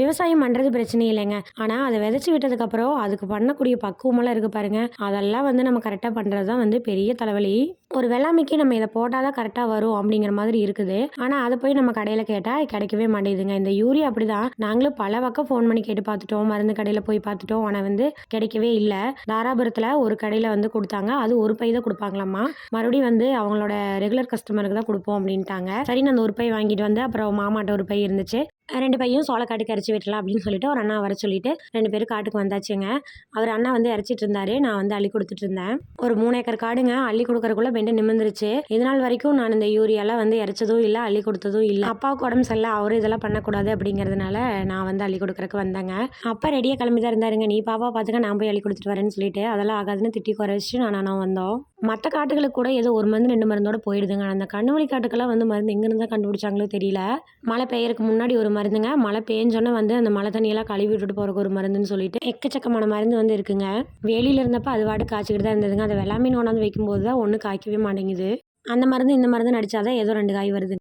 விவசாயம் பண்ணுறது பிரச்சனை இல்லைங்க. ஆனால் அதை விதைச்சி விட்டதுக்கப்புறம் அதுக்கு பண்ணக்கூடிய பக்குவமெல்லாம் இருக்குது பாருங்க. அதெல்லாம் வந்து நம்ம கரெக்டாக பண்ணுறது தான் வந்து பெரிய தலைவலி. ஒரு வெள்ளாமைக்கு நம்ம இதை போட்டால் தான் கரெக்டாக வரும் அப்படிங்கிற மாதிரி இருக்குது. ஆனால் அதை போய் நம்ம கடையில் கேட்டால் கிடைக்கவே மாட்டேங்குதுங்க. இந்த யூரியா அப்படி தான் நாங்களும் பல பக்கம் ஃபோன் பண்ணி கேட்டு பார்த்துட்டோம். மருந்து கடையில் போய் பார்த்துட்டோம். ஆனால் வந்து கிடைக்கவே இல்லை. தாராபுரத்தில் ஒரு கடையில் வந்து கொடுத்தாங்க. அது ஒரு பை தான் கொடுப்பாங்களாம்மா. மறுபடியும் வந்து அவங்களோட ரெகுலர் கஸ்டமருக்கு தான் கொடுப்போம் அப்படின்ட்டாங்க. சரி நான் அந்த ஒரு பை வாங்கிட்டு வந்து அப்புறம் மாமாட்ட ஒரு பை இருந்துச்சு. ரெண்டு பையும் சோளக்காட்டுக்கு இறச்சி விட்டலாம் அப்படின்னு சொல்லிட்டு ஒரு அண்ணா வர சொல்லிட்டு ரெண்டு பேரும் காட்டுக்கு வந்தாச்சுங்க. அவர் அண்ணா வந்து இறச்சிட்டு இருந்தாரு நான் வந்து அள்ளி கொடுத்துட்டு இருந்தேன். ஒரு மூணு ஏக்கர் காடுங்க அள்ளி கொடுக்கறக்குள்ள பெண்டு நிமிர்ந்துருச்சு. இது நாள் வரைக்கும் நான் இந்த யூரியாலாம் வந்து இறச்சதும் இல்லை அள்ளி கொடுத்ததும் இல்லை. அப்பாவுக்கு உடம்பு சரியில்லை அவரும் இதெல்லாம் பண்ணக்கூடாது அப்படிங்கிறதுனால நான் வந்து அள்ளி கொடுக்கறக்கு வந்தேங்க. அப்பா ரெடியாக கிளம்பி தான் இருந்தாருங்க. நீ பாப்பா பார்த்துக்க நான் போய் அள்ளி கொடுத்துட்டு வரேன்னு சொல்லிட்டு அதெல்லாம் ஆகாதுன்னு திட்டி குறைச்சி நான் நான் வந்தோம். மற்ற காட்டுகளுக்கு கூட ஏதோ ஒரு மருந்து ரெண்டு மருந்தோட போயிடுதுங்க. அந்த கண்ணுவலி காட்டுக்கெல்லாம் வந்து மருந்து எங்கேருந்து தான் கண்டுபிடிச்சாங்களோ தெரியல. மழை பெய்யறதுக்கு முன்னாடி ஒரு மருந்துங்க. மழை பெஞ்சோன்னே வந்து அந்த மழை தண்ணியெல்லாம் கழுவி விட்டுட்டு போகிறக்கு ஒரு மருந்துன்னு சொல்லிட்டு எக்கச்சக்கமான மருந்து வந்து இருக்குங்க. வெளியில இருந்தப்ப அது வாட்டு காய்ச்சிக்கிட்டு தான் இருந்ததுங்க. அதை வெள்ளாமீன் கொண்டாந்து வைக்கும்போது தான் ஒன்றும் காய்க்கவே மாட்டேங்குது. அந்த மருந்து இந்த மருந்து நடிச்சாதான் ஏதோ ரெண்டு காய் வருது.